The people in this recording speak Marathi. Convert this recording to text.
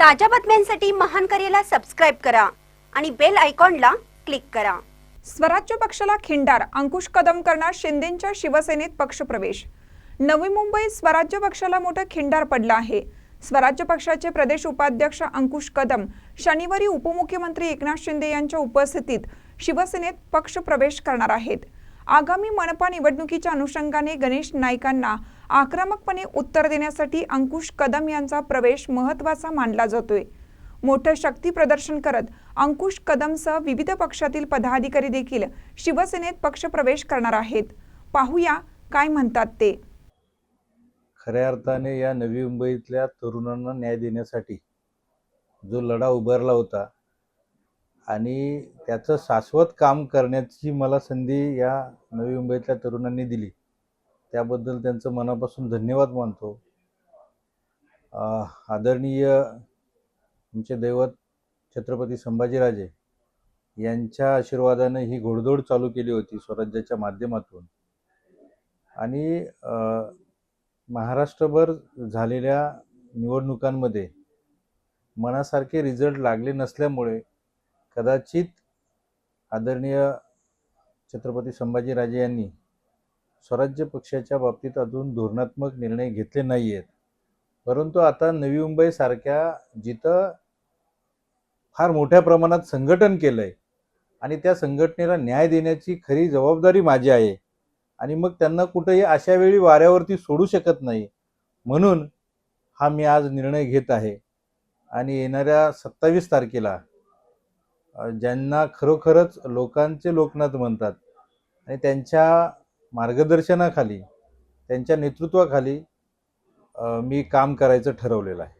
ताज्या बातम्यांसाठी महान करेला सबस्क्राईब करा आणि बेल आयकॉनला क्लिक करा. स्वराज्य पक्षाला खिंडार अंकुश कदम करणार शिंदेंच्या शिवसेनेत पक्षप्रवेश. नवी मुंबईत स्वराज्य पक्षाला मोठं खिंडार पडलं आहे. स्वराज्य पक्षाचे प्रदेश उपाध्यक्ष अंकुश कदम शनिवारी उपमुख्यमंत्री एकनाथ शिंदे यांच्या उपस्थितीत शिवसेनेत पक्षप्रवेश करणार आहेत. आगामी मनपा निवडणुकीच्या अनुषंगाने गणेश नाईकांना आक्रमकपणे उत्तर देण्यासाठी अंकुश कदम यांचा प्रवेश महत्त्वाचा मानला जातोय. मोठं शक्ती प्रदर्शन करत अंकुश कदमसह विविध पक्षातील पदाधिकारी देखील शिवसेनेत पक्षप्रवेश करणार आहेत. पाहूया काय म्हणतात ते. खऱ्या अर्थाने या नवी मुंबईतल्या तरुणांना न्याय देण्यासाठी जो लढा उभारला होता आणि त्याचं शाश्वत काम करण्याची मला संधी या नवी मुंबईतल्या तरुणांनी दिली. त्याबद्दल त्यांचं मनापासून धन्यवाद मानतो. आदरणीय आमचे दैवत छत्रपती संभाजीराजे यांच्या आशीर्वादाने ही घोडदौड चालू केली होती स्वराज्याच्या माध्यमातून. आणि महाराष्ट्रभर झालेल्या निवडणुकांमध्ये मनासारखे रिझल्ट लागले नसल्यामुळे कदाचित आदरणीय छत्रपती संभाजीराजे यांनी स्वराज्य पक्षाच्या बाबतीत अजून धोरणात्मक निर्णय घेतले नाही आहेत परंतु आता नवी मुंबईसारख्या जिथं फार मोठ्या प्रमाणात संघटन केलं आहे आणि त्या संघटनेला न्याय देण्याची खरी जबाबदारी माझी आहे आणि मग त्यांना कुठेही अशा वेळी वाऱ्यावरती सोडू शकत नाही म्हणून हा मी आज निर्णय घेत आहे आणि येणाऱ्या सत्तावीस तारखेला ज्यांना खरोखरच लोकांचे लोकनाथ म्हणतात आणि त्यांच्या मार्गदर्शनाखाली त्यांच्या नेतृत्वाखाली मी काम करायचं ठरवलेलं आहे.